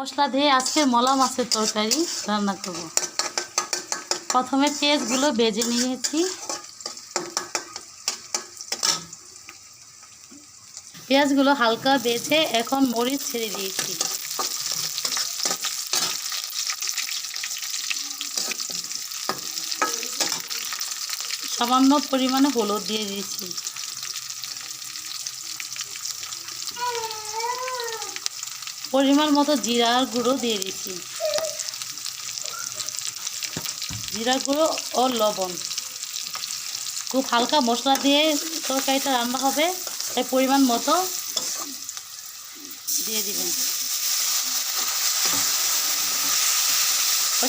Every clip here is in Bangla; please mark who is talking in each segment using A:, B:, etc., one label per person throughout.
A: মশলা দিয়ে আজকে মলা মাছের তরকারি রান্না করব। প্রথমে পেঁয়াজগুলো বেজে নিয়েছি। পেঁয়াজগুলো হালকা বেজে এখন মরিচ ছেড়ে দিয়েছি। সামান্য পরিমাণে হলুদ দিয়ে দিয়েছি। পরিমাণ মতো জিরার গুঁড়ো দিয়ে দিচ্ছি। জিরা গুঁড়ো ও লবণ। খুব হালকা মশলা দিয়ে তরকারিটা রান্না হবে, তাই পরিমাণ মতো দিয়ে দিবেন।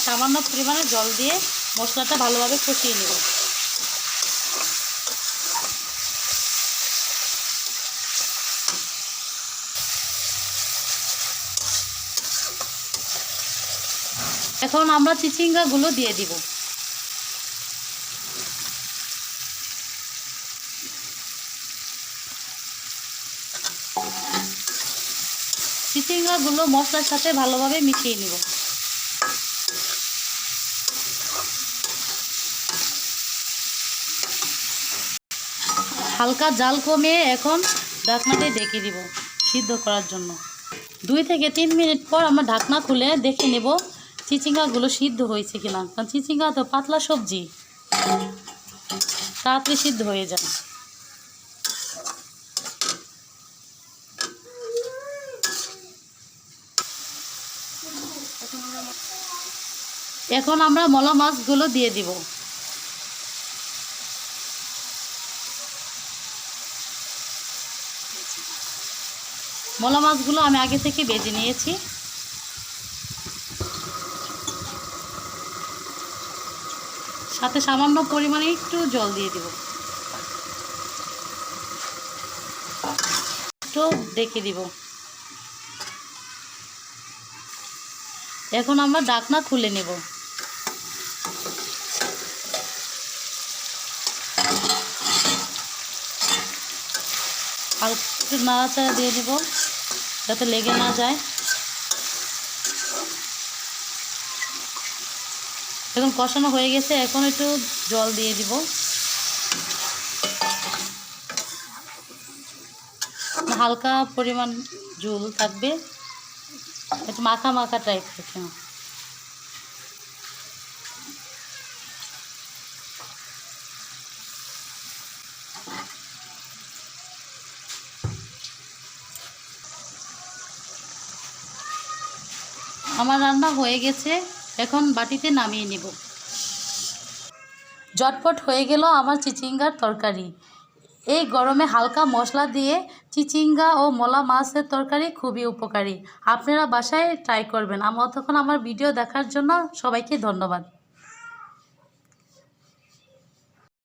A: সামান্য পরিমাণে জল দিয়ে মশলাটা ভালোভাবে কষিয়ে নেব এখন আমরা চিচিঙ্গাগুলো দিয়ে দিব। চিচিঙ্গাগুলো মশলার সাথে ভালোভাবে মিশিয়ে নিব। হালকা জাল কমিয়ে এখন ঢাকনাতে ডেকে দিব সিদ্ধ করার জন্য। দুই থেকে তিন মিনিট পর আমরা ঢাকনা খুলে দেখে নেব চিচিঙ্গাগুলো সিদ্ধ হয়েছে কিনা? কারণ চিচিঙ্গা তো পাতলা সবজি। তাড়াতাড়ি সিদ্ধ হয়ে যায়। এখন আমরা মলা মাছগুলো দিয়ে দিব। মলা মাছগুলো আমি আগে থেকে বেজে নিয়েছি। সাথে সামান্য পরিমাণে একটু জল দিয়ে দিব। একটু ডেকে দিব। এখন আমরা ডাকনা খুলে নেব। আর একটু নাড়াচাড়া দিয়ে দেব, যাতে লেগে না যায়। এখন কষানো হয়ে গেছে, এখন একটু জল দিয়ে দিব। হালকা পরিমাণ ঝোল থাকবে, একটু মাখা মাখা টাইপ থেকে আমার রান্না হয়ে গেছে। এখন বাটিতে নামিয়ে নেব। জটপট হয়ে গেল আমার চিচিঙ্গার তরকারি। এই গরমে হালকা মশলা দিয়ে চিচিঙ্গা ও মলা মাছের তরকারি খুবই উপকারী। আপনারা বাসায় ট্রাই করবেন। আমার তখন আমার ভিডিও দেখার জন্য সবাইকে ধন্যবাদ।